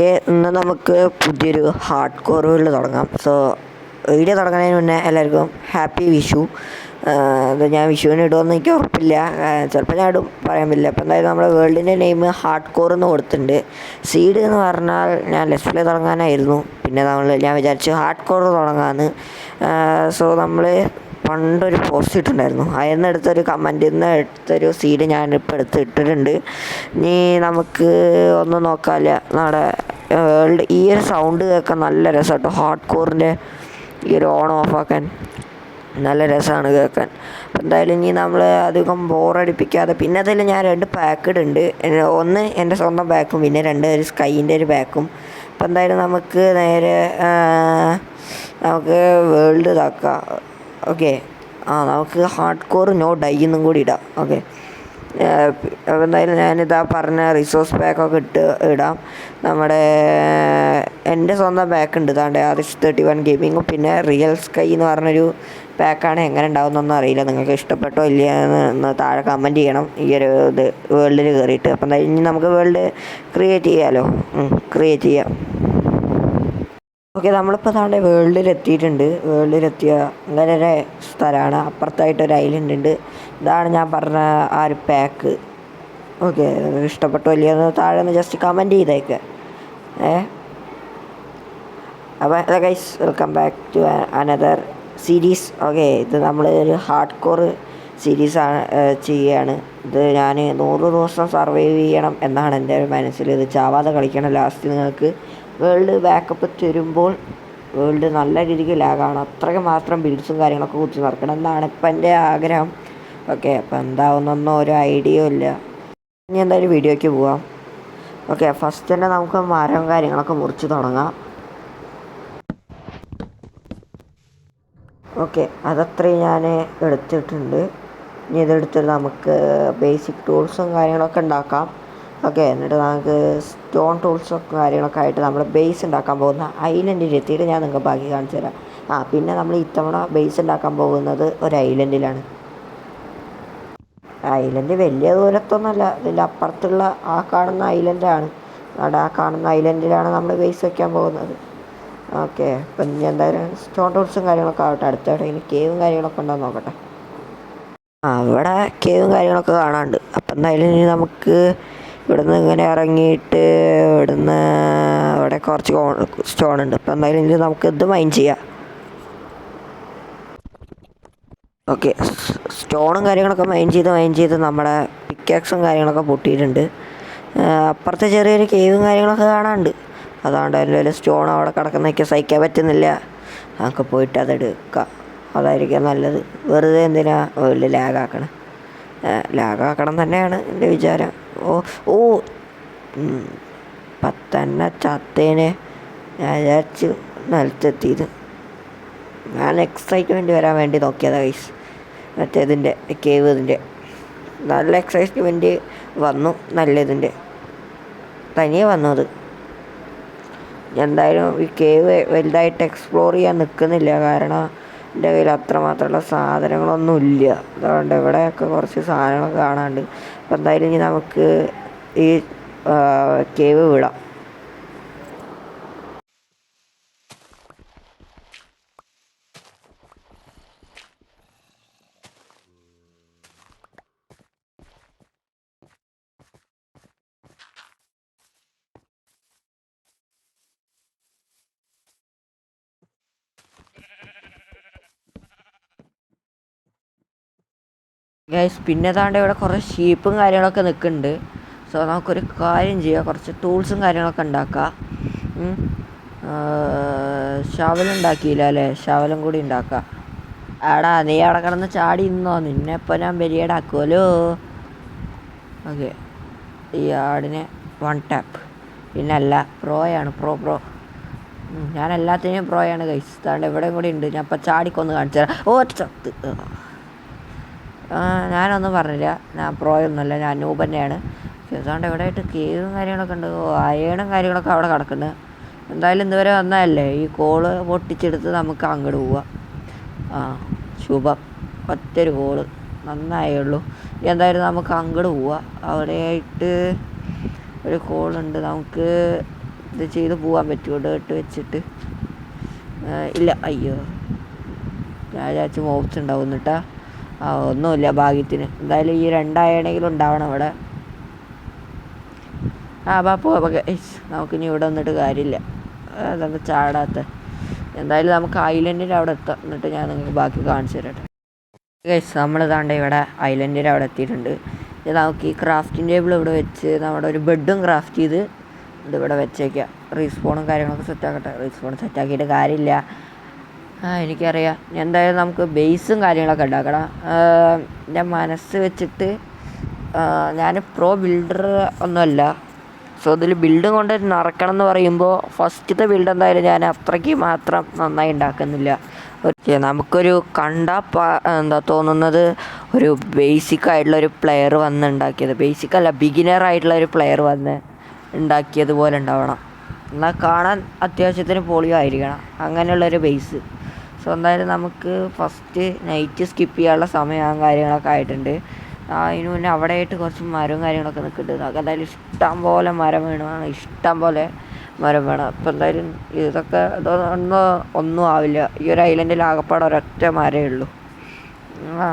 Okay ഇന്ന് നമുക്ക് പുതിയൊരു ഹാർഡ് കോറുകളിൽ തുടങ്ങാം. സോ വീഡിയോ തുടങ്ങുന്നതിന് മുന്നേ എല്ലാവർക്കും ഹാപ്പി വിഷു. അത് ഞാൻ വിഷുവിന് ഇടുമെന്ന് എനിക്ക് ഉറപ്പില്ല. ചിലപ്പോൾ ഞാൻ ഇടും പറയാൻ പറ്റില്ല. അപ്പോൾ എന്തായാലും നമ്മുടെ വേൾഡിന്റെ നെയിം ഹാർഡ് കോർ എന്ന് കൊടുത്തിട്ടുണ്ട്. സീഡ് എന്ന് പറഞ്ഞാൽ ഞാൻ ലെസ് പ്ലേ തുടങ്ങാനായിരുന്നു. പിന്നെ നമ്മൾ ഞാൻ വിചാരിച്ചു ഹാർഡ് കോർ തുടങ്ങാമെന്ന് സോ നമ്മൾ പണ്ടൊരു പോസ്റ്റ് ഇട്ടിട്ടുണ്ടായിരുന്നു. അതിൽ നിന്ന് എടുത്തൊരു കമന്റിൽ നിന്ന് എടുത്തൊരു സീഡ് ഞാനിപ്പോൾ എടുത്ത് ഇട്ടിട്ടുണ്ട്. ഇനി നമുക്ക് ഒന്ന് നോക്കാമല്ലേ നമ്മുടെ വേൾഡ് ഈ ഒരു സൗണ്ട് കേൾക്കാൻ നല്ല രസം കേട്ടോ ഹാർഡ് കോറിന്റെ ഈ ഒരു ഓൺ ഓഫ് ആക്കാൻ നല്ല രസമാണ് കേൾക്കാൻ അപ്പം എന്തായാലും ഇനി നമ്മൾ അധികം ബോറടിപ്പിക്കാതെ പിന്നെ അതിൽ ഞാൻ രണ്ട് പാക്ക് ഇടുന്നുണ്ട്. ഒന്ന് എന്റെ സ്വന്തം ബാക്കും പിന്നെ രണ്ട് ഒരു സ്കൈന്റെ ഒരു ബാക്കും അപ്പം എന്തായാലും നമുക്ക് നേരെ നമുക്ക് വേൾഡ് ഇതാക്കാം. ഓക്കെ ആ നമുക്ക് ഹാർഡ് കോർ നോ ഡൈ എന്നും കൂടി ഇടാം. ഓക്കെ അപ്പോൾ എന്തായാലും ഞാനിതാ പറഞ്ഞ റിസോഴ്സ് പാക്കൊക്കെ ഇട്ട് ഇടാം. നമ്മുടെ എന്റെ സ്വന്തം പാക്ക് ഉണ്ട്. ഇതാണ്ട് എസ് തേർട്ടി വൺ ഗെയിമിങ്ങും പിന്നെ റിയൽ സ്കൈ എന്ന് പറഞ്ഞൊരു പാക്കാണ് എങ്ങനെ ഉണ്ടാവുന്നൊന്നും അറിയില്ല. നിങ്ങൾക്ക് ഇഷ്ടപ്പെട്ടോ ഇല്ല എന്ന് താഴെ കമന്റ് ചെയ്യണം. ഈ ഒരു ഇത് വേൾഡിൽ കയറിയിട്ട് അപ്പം ഇനി നമുക്ക് വേൾഡ് ക്രിയേറ്റ് ചെയ്യാമല്ലോ ക്രിയേറ്റ് ചെയ്യാം. ഓക്കെ നമ്മളിപ്പോൾ എത്തിയിട്ടുണ്ട് വേൾഡിൽ എത്തിയ അങ്ങനെ ഒരു സ്ഥലമാണ് അപ്പുറത്തായിട്ട് ഒരു ഐലൻഡ് ഉണ്ട്. ഇതാണ് ഞാൻ പറഞ്ഞ ആ ഒരു പാക്ക് ഓക്കെ ഇഷ്ടപ്പെട്ടോ ഇല്ലയെന്ന് താഴെ ഒന്ന് ജസ്റ്റ് കമന്റ് ചെയ്തേക്ക്. ഏ? അപ്പോൾ guys welcome back to another series okay ഇത് നമ്മൾ ഒരു ഹാർഡ് കോർ സീരീസാണ് ചെയ്യുകയാണ് ഇത് ഞാൻ നൂറ് ദിവസം സർവൈവ് ചെയ്യണം എന്നാണ് എന്റെ മനസ്സിൽ. ഇത് ചാവാതെ കളിക്കണം ലാസ്റ്റ് നിങ്ങൾക്ക്. വേൾഡ് ബാക്കപ്പ് തരുമ്പോൾ വേൾഡ് നല്ല രീതിക്ക് ലാഗാണ് അത്രയ്ക്ക് മാത്രം ബിൽസും കാര്യങ്ങളൊക്കെ കുത്തി നടക്കണം എന്നാണ് ഇപ്പം എന്റെ ആഗ്രഹം. ഓക്കെ അപ്പം എന്താവുന്നൊന്നും ഒരു ഐഡിയ ഇല്ല. ഇനി എന്തായാലും വീഡിയോയ്ക്ക് പോവാം. ഓക്കെ ഫസ്റ്റ് തന്നെ നമുക്ക് മരം കാര്യങ്ങളൊക്കെ മുറിച്ച് തുടങ്ങാം. ഓക്കെ അതത്രയും ഞാൻ എടുത്തിട്ടുണ്ട്. ഇനി ഇതെടുത്തിട്ട് നമുക്ക് ബേസിക് ടൂൾസും കാര്യങ്ങളൊക്കെ ഉണ്ടാക്കാം. ഓക്കെ എന്നിട്ട് നമുക്ക് സ്റ്റോൺ ടൂൾസും കാര്യങ്ങളൊക്കെ ആയിട്ട് നമ്മൾ ബേസ് ഉണ്ടാക്കാൻ പോകുന്ന ഐലൻഡിൽ എത്തിയിട്ട് ഞാൻ നിങ്ങൾക്ക് ബാക്കി കാണിച്ചു തരാം. ആ പിന്നെ നമ്മൾ ഇത്തവണ ബേസ് ഉണ്ടാക്കാൻ പോകുന്നത് ഒരു ഐലൻഡിലാണ് ഐലൻഡ് വലിയ ദൂരത്തൊന്നുമല്ല ഇതിന്റെ അപ്പുറത്തുള്ള ആ കാണുന്ന ഐലൻഡാണ് അവിടെ ആ കാണുന്ന ഐലൻഡിലാണ് നമ്മൾ ബേസ് വയ്ക്കാൻ പോകുന്നത്. ഓക്കെ അപ്പം ഇനി എന്തായാലും സ്റ്റോൺ ടൂൾസും കാര്യങ്ങളൊക്കെ ആവട്ടെ. അടുത്തവിടെ ഇനി കേവും കാര്യങ്ങളൊക്കെ ഉണ്ടോ നോക്കട്ടെ. അവിടെ കേവും കാര്യങ്ങളൊക്കെ കാണാനുണ്ട്. അപ്പം എന്തായാലും ഇനി നമുക്ക് ഇവിടുന്ന് ഇങ്ങനെ ഇറങ്ങിയിട്ട് ഇവിടുന്ന് അവിടെ കുറച്ച് സ്റ്റോൺ ഉണ്ട്. അപ്പം എന്തായാലും ഇനി നമുക്ക് ഇത് മൈൻഡ് ചെയ്യാം. ഓക്കെ സ്റ്റോണും കാര്യങ്ങളൊക്കെ മൈൻ ചെയ്ത് മൈൻ ചെയ്ത് നമ്മുടെ പിക്കാക്സും കാര്യങ്ങളൊക്കെ പൊട്ടിയിട്ടുണ്ട്. അപ്പുറത്തെ ചെറിയൊരു കേവും കാര്യങ്ങളൊക്കെ കാണാനുണ്ട്. അതുകൊണ്ട് അതിന്റെ സ്റ്റോൺ അവിടെ കിടക്കുന്നതൊക്കെ സഹിക്കാൻ പറ്റുന്നില്ല. നമുക്ക് പോയിട്ട് അതെടുക്കാം. അതായിരിക്കും നല്ലത്. വെറുതെ എന്തിനാ വലിയ ലാഗാക്കണം ലാഗാക്കണം തന്നെയാണ് എന്റെ വിചാരം. ഓ ഓ പത്തന്നെ ചത്തേനെ ഞാൻ വിചാരിച്ചു നിലത്തെത്തിയത്. ഞാൻ എക്സൈറ്റ്മെന്റ് വരാൻ വേണ്ടി നോക്കിയതാണ് ഗൈസ് മറ്റേതിന്റെ കേവ് ഇതിന്റെ നല്ല എക്സൈറ്റ്മെന്റ് വന്നു നല്ല ഇതിന്റെ തനിയെ വന്നത്. എന്തായാലും ഈ കേവ് വലുതായിട്ട് എക്സ്പ്ലോർ ചെയ്യാൻ നിൽക്കുന്നില്ല. കാരണം എന്റെ കയ്യിൽ അത്രമാത്രമുള്ള സാധനങ്ങളൊന്നും ഇല്ല അതുകൊണ്ട് ഇവിടെയൊക്കെ കുറച്ച് സാധനങ്ങൾ കാണാനുണ്ട്. അപ്പം എന്തായാലും ഇനി നമുക്ക് ഈ കേവ് വിടാം. ഗൈസ് പിന്നെ താണ്ട് ഇവിടെ കുറേ ഷീപ്പും കാര്യങ്ങളൊക്കെ നിൽക്കുന്നുണ്ട് സോ നമുക്കൊരു കാര്യം ചെയ്യാം. കുറച്ച് ടൂൾസും കാര്യങ്ങളൊക്കെ ഉണ്ടാക്കാം ശവലുണ്ടാക്കിയില്ല അല്ലേ? ശവലും കൂടി ഉണ്ടാക്കാം ആടാ നീ അവിടെ കിടന്ന് ചാടി ഇന്നോ നിന്നെ? ഇപ്പോൾ ഞാൻ ബലിയേടാക്കുമല്ലോ ഓക്കെ. ഈ ആടിനെ വൺ ടാപ്പ് പിന്നെ അല്ല പ്രോയാണ് പ്രോ പ്രോ ഞാൻ എല്ലാത്തിനെയും പ്രോയാണ് കഴിച്ചതാണ് എവിടെയും കൂടി ഉണ്ട് ഞാൻ ഇപ്പോൾ ചാടിക്കൊന്ന് കാണിച്ചു തരാം. ഓ ചത്ത്. ഞാനൊന്നും പറഞ്ഞില്ല. ഞാൻ പ്രോയൊന്നുമല്ല ഞാൻ അനൂപന്നെയാണ് ഇവിടെ ആയിട്ട് കേവും കാര്യങ്ങളൊക്കെ ഉണ്ട്. അയണും കാര്യങ്ങളൊക്കെ അവിടെ കിടക്കുന്നുണ്ട് എന്തായാലും ഇതുവരെ വന്നതല്ലേ? ഈ കോൾ പൊട്ടിച്ചെടുത്ത് നമുക്ക് അങ്ങോട്ട് പോവാം. ആ ശുഭം. ഒറ്റൊരു കോൾ നന്നായുള്ളൂ എന്തായാലും നമുക്ക് അങ്ങോട്ട് പോവാം. അവിടെയായിട്ട് ഒരു കോളുണ്ട് നമുക്ക് ഇത് ചെയ്ത് പോകാൻ പറ്റുമോ? ഡേട്ട് വെച്ചിട്ട്. ഇല്ല. അയ്യോ. ഞാൻ വിചാരിച്ചു ഉണ്ടാവും എന്നിട്ടാ ഒന്നുമില്ല ഭാഗ്യത്തിന്. എന്തായാലും ഈ രണ്ടായണെങ്കിലും ഉണ്ടാവണം അവിടെ ആ ബാപ്പു നമുക്കിനി ഇവിടെ വന്നിട്ട് കാര്യമില്ല. അതൊന്ന് ചാടാത്ത. എന്തായാലും നമുക്ക് ഐലൻഡിന്റെ അവിടെ എത്താം. എന്നിട്ട് ഞാൻ നിങ്ങൾക്ക് ബാക്കി കാണിച്ചു തരട്ടെ. ഗൈസ് നമ്മൾ താണ്ട ഇവിടെ ഐലൻഡിന്റെ അവിടെ എത്തിയിട്ടുണ്ട്. നമുക്ക് ഈ ക്രാഫ്റ്റിംഗ് ടേബിൾ ഇവിടെ വെച്ച് നമ്മുടെ ഒരു ബെഡും ക്രാഫ്റ്റ് ചെയ്ത് ഇതിവിടെ ഇവിടെ വെച്ചേക്കാം. റീസ്പോണും കാര്യങ്ങളൊക്കെ സെറ്റാക്കട്ടെ റീസ്പോൺ സെറ്റാക്കിയിട്ട് കാര്യമില്ല. ആ എനിക്കറിയാം. എന്തായാലും നമുക്ക് ബേസും കാര്യങ്ങളൊക്കെ ഉണ്ടാക്കണം. ഞാൻ മനസ്സ് വെച്ചിട്ട് ഞാൻ പ്രോ ബിൽഡർ ഒന്നുമല്ല. സോ ഇതിൽ ബിൽഡ് കൊണ്ട് നടക്കണം എന്ന് പറയുമ്പോൾ ഫസ്റ്റത്തെ ബിൽഡ് എന്തായാലും ഞാൻ അത്രയ്ക്ക് മാത്രം നന്നായി ഉണ്ടാക്കുന്നില്ല. ഓക്കെ നമുക്കൊരു കണ്ട എന്താ തോന്നുന്നത് ഒരു ബേസിക് ആയിട്ടുള്ള ഒരു പ്ലെയർ വന്ന് ഉണ്ടാക്കിയത്. ബേസിക് അല്ല ബിഗിനർ ആയിട്ടുള്ള ഒരു പ്ലെയർ വന്ന് ഉണ്ടാക്കിയതുപോലെ ഉണ്ടാവണം. എന്നാൽ കാണാൻ അത്യാവശ്യത്തിന് പോളിയോ ആയിരിക്കണം അങ്ങനെയുള്ളൊരു ബേസ് സോ എന്തായാലും നമുക്ക് ഫസ്റ്റ് നൈറ്റ് സ്കിപ്പ് ചെയ്യാനുള്ള സമയവും കാര്യങ്ങളൊക്കെ ആയിട്ടുണ്ട്. അതിന് മുന്നേ അവിടെ ആയിട്ട് കുറച്ച് മരവും കാര്യങ്ങളൊക്കെ നിൽക്കുന്നുണ്ട്. നമുക്ക് എന്തായാലും ഇഷ്ടം പോലെ മരം വേണമാണ് ഇഷ്ടം പോലെ മരം വേണം. അപ്പോൾ എന്തായാലും ഇതൊക്കെ ഇതൊന്നും ഒന്നും ആവില്ല. ഈ ഒരു ഐലൻഡിൽ ആകപ്പാടെ ഒരൊറ്റ മരമേ ഉള്ളൂ. ആ.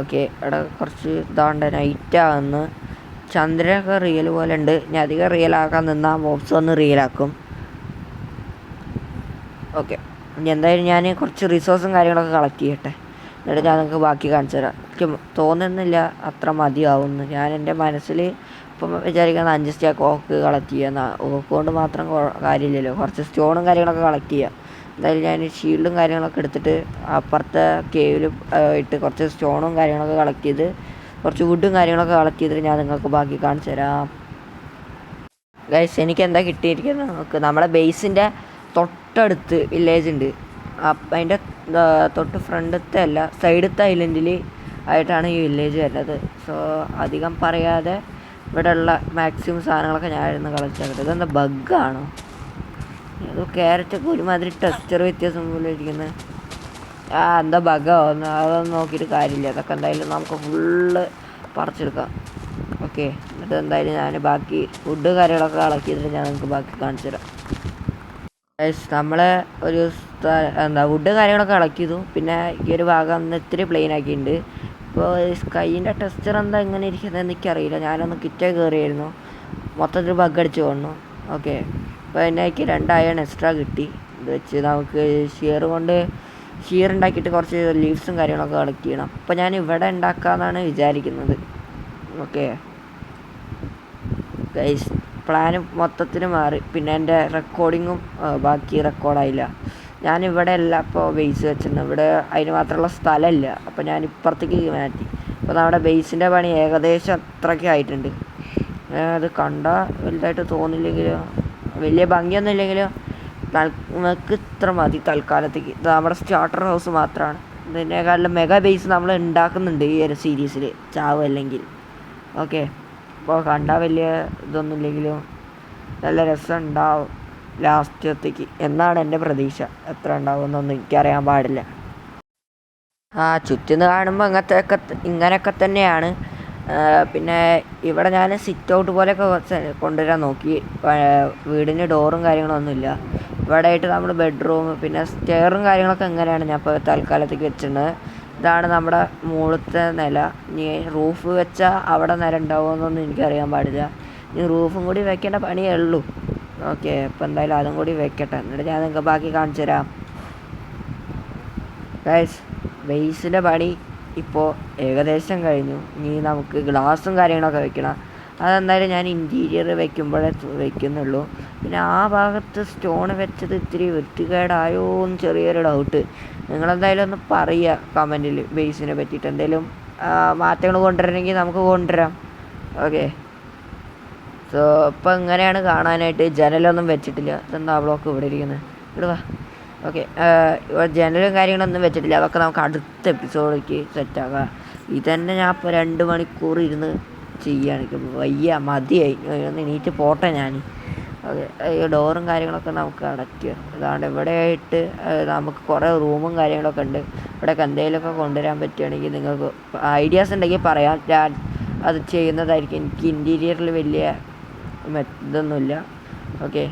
ഓക്കെ ഇവിടെ കുറച്ച് ഇതാണ്ട് നൈറ്റാകുന്നു ചന്ദ്രനൊക്കെ റിയൽ പോലെ ഉണ്ട്. ഞാൻ അധികം റിയൽ ആക്കാൻ നിന്നാൽ മോബ്സ് ഒന്ന് റിയലാക്കും ഓക്കെ. ഇനി എന്തായാലും ഞാൻ കുറച്ച് റിസോഴ്സും കാര്യങ്ങളൊക്കെ കളക്ട് ചെയ്യട്ടെ. എന്നിട്ട് ഞാൻ നിങ്ങൾക്ക് ബാക്കി കാണിച്ചു തരാം. എനിക്ക് തോന്നുന്നില്ല അത്ര മതിയാവുമെന്ന്. ഞാൻ എന്റെ മനസ്സിൽ ഇപ്പം വിചാരിക്കുന്നത് അഞ്ച് സ്റ്റാക്ക് ഓക്ക് കളക്ട് ചെയ്യുക ഓക്ക് കൊണ്ട് മാത്രം കാര്യമില്ലല്ലോ. കുറച്ച് സ്റ്റോണും കാര്യങ്ങളൊക്കെ കളക്ട് ചെയ്യാം. എന്തായാലും ഞാൻ ഷീൽഡും കാര്യങ്ങളൊക്കെ എടുത്തിട്ട് അപ്പുറത്തെ കേവിൽ ഇട്ട് കുറച്ച് സ്റ്റോണും കാര്യങ്ങളൊക്കെ കളക്ട് ചെയ്ത് കുറച്ച് വുഡും കാര്യങ്ങളൊക്കെ കളക്ട് ചെയ്തിട്ട് ഞാൻ നിങ്ങൾക്ക് ബാക്കി കാണിച്ചു തരാം. ഗൈസ് എനിക്ക് എന്താ കിട്ടിയിരിക്കുന്നത്? നമുക്ക് നമ്മുടെ ബേസിന്റെ തൊട്ടടുത്ത് വില്ലേജ് ഉണ്ട്. അതിന്റെ തൊട്ട് ഫ്രണ്ടത്തെ അല്ല സൈഡത്തെ ഐലൻഡിൽ ആയിട്ടാണ് ഈ വില്ലേജ് വരുന്നത്. സോ അധികം പറയാതെ ഇവിടെയുള്ള മാക്സിമം സാധനങ്ങളൊക്കെ ഞാനായിരുന്നു കളക്ട് ഇതെന്താ ബഗ്ഗാണോ അത് ക്യാരറ്റൊക്കെ ഒരുമാതിരി ടെക്സ്ചർ വ്യത്യാസം പോലെ ഇരിക്കുന്നത് ആ എന്താ ബഗോ അതൊന്നും നോക്കിയിട്ട് കാര്യമില്ല. അതൊക്കെ എന്തായാലും നമുക്ക് ഫുള്ള് പറിച്ചെടുക്കാം. ഓക്കെ എന്നിട്ട് എന്തായാലും ഞാൻ ബാക്കി ഫുഡ് കാര്യങ്ങളൊക്കെ കളക്ട് ചെയ്തിട്ട് ഞാൻ നിങ്ങൾക്ക് ബാക്കി കാണിച്ചു തരാം ഗൈസ് നമ്മളെ ഒരു എന്താ വുഡ് കാര്യങ്ങളൊക്കെ ചെയ്തു പിന്നെ ഈ ഒരു ഭാഗം ഒന്ന് ഇത്തിരി പ്ലെയിൻ ആക്കിയിട്ടുണ്ട്. ഇപ്പോൾ സ്കൈന്റെ ടെക്സ്ചർ എന്താ എങ്ങനെ ഇരിക്കുന്നത് എനിക്കറിയില്ല. ഞാനൊന്ന് കിറ്റേ കയറിയായിരുന്നു മൊത്തത്തിൽ ബഗ് അടിച്ച് കൊണ്ടു ഓക്കെ അപ്പോൾ എനിക്ക് രണ്ടായിരം എക്സ്ട്രാ കിട്ടി. ഇത് വെച്ച് നമുക്ക് ഷിയർ കൊണ്ട് ഷിയർ ഉണ്ടാക്കിയിട്ട് കുറച്ച് ലീവ്സും കാര്യങ്ങളൊക്കെ കളക്ട് ചെയ്യണം അപ്പോൾ ഞാൻ ഇവിടെ ഉണ്ടാക്കാമെന്നാണ് വിചാരിക്കുന്നത്. ഓക്കെ ഗൈസ് പ്ലാന് മൊത്തത്തിൽ മാറി. പിന്നെ എന്റെ റെക്കോർഡിങ്ങും ബാക്കി റെക്കോർഡായില്ല ഞാൻ ഇവിടെ അല്ല ഇപ്പോൾ ബേസ് വെച്ചിരുന്നത്. ഇവിടെ അതിന് മാത്രമുള്ള സ്ഥലമില്ല. അപ്പോൾ ഞാൻ ഇപ്പുറത്തേക്ക് മാറ്റി. അപ്പോൾ നമ്മുടെ ബേസിന്റെ പണി ഏകദേശം അത്രയ്ക്ക് ആയിട്ടുണ്ട്. അത് കണ്ട വലുതായിട്ട് തോന്നില്ലെങ്കിലും? വലിയ ഭംഗിയൊന്നും ഇല്ലെങ്കിലും നമുക്ക് ഇത്ര മതി തൽക്കാലത്തേക്ക്. ഇത് നമ്മുടെ സ്റ്റാർട്ടർ ഹൗസ് മാത്രമാണ്. ഇതിനേക്കാളും മെഗാ ബേസ് നമ്മൾ ഉണ്ടാക്കുന്നുണ്ട് ഈ ഒരു സീരീസിൽ ചാവ് അല്ലെങ്കിൽ. ഓക്കെ അപ്പോൾ കണ്ടാൽ വലിയ ഇതൊന്നും ഇല്ലെങ്കിലും നല്ല രസം ഉണ്ടാവും ലാസ്റ്റത്തേക്ക് എന്നാണ് എന്റെ പ്രതീക്ഷ. എത്ര ഉണ്ടാവും ഉണ്ടാവുമെന്നൊന്നും എനിക്കറിയാൻ പാടില്ല. ആ ചുറ്റുന്ന് കാണുമ്പോൾ ഇങ്ങനത്തെയൊക്കെ ഇങ്ങനെയൊക്കെ തന്നെയാണ്. പിന്നെ ഇവിടെ ഞാൻ സിറ്റ് ഔട്ട് പോലെയൊക്കെ കൊണ്ടുവരാൻ നോക്കി. വീടിന് ഡോറും കാര്യങ്ങളൊന്നുമില്ല. ഇവിടെ ആയിട്ട് നമ്മൾ ബെഡ്റൂം പിന്നെ സ്റ്റെയറും കാര്യങ്ങളൊക്കെ എങ്ങനെയാണ് ഞാൻ ഇപ്പോൾ തൽക്കാലത്തേക്ക് വെച്ചിട്ടുണ്ട് ഇതാണ് നമ്മുടെ മുകളിലത്തെ നില. ഇനി റൂഫ് വെച്ചാൽ അവിടെ നില ഉണ്ടാവുമെന്നൊന്നും എനിക്കറിയാൻ പാടില്ല. ഇനി റൂഫും കൂടി വെക്കേണ്ട പണിയേ ഉള്ളൂ. ഓക്കെ അപ്പോൾ എന്തായാലും അതും കൂടി വെക്കട്ടെ. എന്നിട്ട് ഞാൻ നിങ്ങൾക്ക് ബാക്കി കാണിച്ചു തരാം. ഗൈസ് ബേസിന്റെ പണി ഇപ്പോൾ ഏകദേശം കഴിഞ്ഞു. ഇനി നമുക്ക് ഗ്ലാസും കാര്യങ്ങളൊക്കെ വെക്കണം. അതെന്തായാലും ഞാൻ ഇന്റീരിയർ വെക്കുമ്പോഴേ വെക്കുന്നുള്ളൂ. പിന്നെ ആ ഭാഗത്ത് സ്റ്റോൺ വെച്ചത് ഇത്തിരി വൃത്തികേടായോ എന്ന് ചെറിയൊരു ഡൗട്ട് നിങ്ങളെന്തായാലും ഒന്ന് പറയുക കമന്റിൽ ബേസിനെ പറ്റിയിട്ട്. എന്തെങ്കിലും മാറ്റങ്ങൾ കൊണ്ടുവരണമെങ്കിൽ നമുക്ക് കൊണ്ടുവരാം. ഓക്കെ സോ ഇപ്പം ഇങ്ങനെയാണ് കാണാനായിട്ട് ജനലൊന്നും വെച്ചിട്ടില്ല. ഇതെന്താ ബ്ലോക്ക് ഇവിടെ ഇരിക്കുന്നത്? ഇവിടെ വാ. ഓക്കെ ജനലും കാര്യങ്ങളൊന്നും വെച്ചിട്ടില്ല. അതൊക്കെ നമുക്ക് അടുത്ത എപ്പിസോഡിലേക്ക് സെറ്റാക്കാം ഇതന്നെ ഞാൻ ഇപ്പോൾ രണ്ട് മണിക്കൂർ ഇരുന്ന് ചെയ്യാണ് വയ്യ മതിയായി. എണീറ്റ് പോട്ടെ ഞാൻ ഈ ഡോറും കാര്യങ്ങളൊക്കെ നമുക്ക് അടയ്ക്കുക. അതാണ്ട് ഇവിടെ ആയിട്ട് നമുക്ക് കുറേ റൂമും കാര്യങ്ങളൊക്കെ ഉണ്ട്. ഇവിടെയൊക്കെ എന്തെങ്കിലുമൊക്കെ കൊണ്ടുവരാൻ പറ്റുകയാണെങ്കിൽ നിങ്ങൾക്ക് ഐഡിയാസ് ഉണ്ടെങ്കിൽ പറയാം. ഞാൻ അത് ചെയ്യുന്നതായിരിക്കും. എനിക്ക് ഇന്റീരിയറിൽ വലിയ ഇതൊന്നുമില്ല. ഓക്കെ.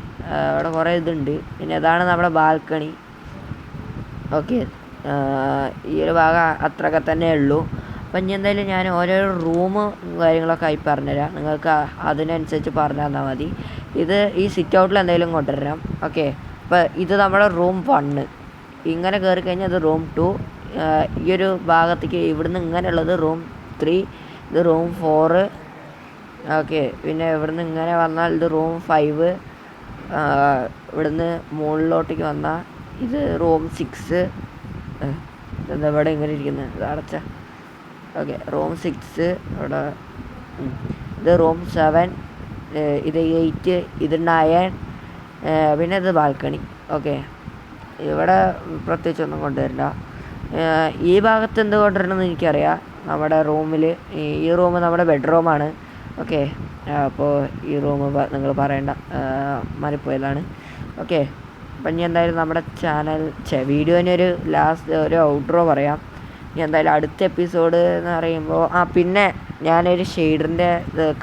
അവിടെ കുറേ ഇതുണ്ട്. പിന്നെ അതാണ് നമ്മുടെ ബാൽക്കണി. ഓക്കെ. ഈ ഒരു ഭാഗം അത്രയൊക്കെ തന്നെ ഉള്ളൂ. അപ്പം ഇനി എന്തായാലും ഞാൻ ഓരോരോ റൂം കാര്യങ്ങളൊക്കെ ആയി പറഞ്ഞുതരാം. നിങ്ങൾക്ക് അതിനനുസരിച്ച് പറഞ്ഞു തന്നാൽ മതി. ഇത് ഈ സിറ്റ് ഔട്ടിൽ എന്തെങ്കിലും കൊണ്ടുവരണം. ഓക്കെ അപ്പോൾ ഇത് നമ്മുടെ റൂം വണ്ണ് ഇങ്ങനെ കയറി കഴിഞ്ഞാൽ ഇത് റൂം ടു ഈ ഒരു ഭാഗത്തേക്ക് ഇവിടുന്ന് ഇങ്ങനെയുള്ളത് റൂം ത്രീ ഇത് റൂം ഫോറ് ഓക്കെ പിന്നെ ഇവിടുന്ന് ഇങ്ങനെ വന്നാൽ ഇത് റൂം ഫൈവ് ഇവിടുന്ന് മുകളിലോട്ടേക്ക് വന്നാൽ ഇത് റൂം സിക്സ് എന്താ ഇവിടെ ഇങ്ങനെ ഇരിക്കുന്നത്? അടച്ച. ഓക്കെ റൂം സിക്സ് ഇവിടെ. ഇത് റൂം സെവൻ ഇത് എയ്റ്റ് ഇത് നയൻ പിന്നെ ഇത് ബാൽക്കണി. ഓക്കെ. ഇവിടെ പ്രത്യേകിച്ച് ഒന്നും കൊണ്ടുവരില്ല ഈ ഭാഗത്ത് എന്ത് കൊണ്ടുവരണമെന്ന് എനിക്കറിയാം. നമ്മുടെ റൂമിൽ ഈ റൂം നമ്മുടെ ബെഡ്റൂമാണ് ഓക്കെ. അപ്പോൾ ഈ റൂം നിങ്ങൾ പറയേണ്ട ഏഹ് മാറിപ്പോയതാണ് ഓക്കെ. അപ്പം ഇനി എന്തായാലും നമ്മുടെ ചാനൽ വീഡിയോനൊരു ലാസ്റ്റ് ഒരു ഔട്ട്രോ പറയാം. ഇനി എന്തായാലും അടുത്ത എപ്പിസോഡ് എന്ന് പറയുമ്പോൾ ആ പിന്നെ ഞാനൊരു ഷെയ്ഡറിന്റെ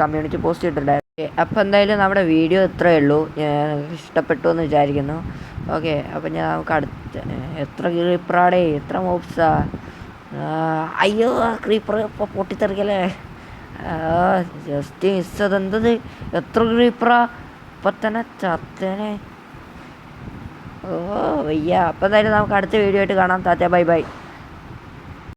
കമ്മ്യൂണിറ്റി പോസ്റ്റ് ഇട്ടിട്ടുണ്ടായിരുന്നു. അപ്പോൾ എന്തായാലും നമ്മുടെ വീഡിയോ ഇത്രയേ ഉള്ളൂ. ഞാൻ ഇഷ്ടപ്പെട്ടു എന്ന് വിചാരിക്കുന്നു. ഓക്കെ അപ്പം ഞാൻ നമുക്ക് അടുത്ത എത്ര ക്രീപ്പറാടേ എത്ര മോപ്സാ അയ്യോ ആ ക്രീപ്പർ ഇപ്പോൾ പൊട്ടിത്തെറിക്കല്ലേ? Just miss അതെന്തത്? എത്ര ക്രീപ്പറാ ഇപ്പം തന്നെ ചത്തനെ. ഓ വയ്യ. അപ്പം എന്തായാലും നമുക്ക് അടുത്ത വീഡിയോ ആയിട്ട് കാണാം. താത്ത ബൈ ബൈ.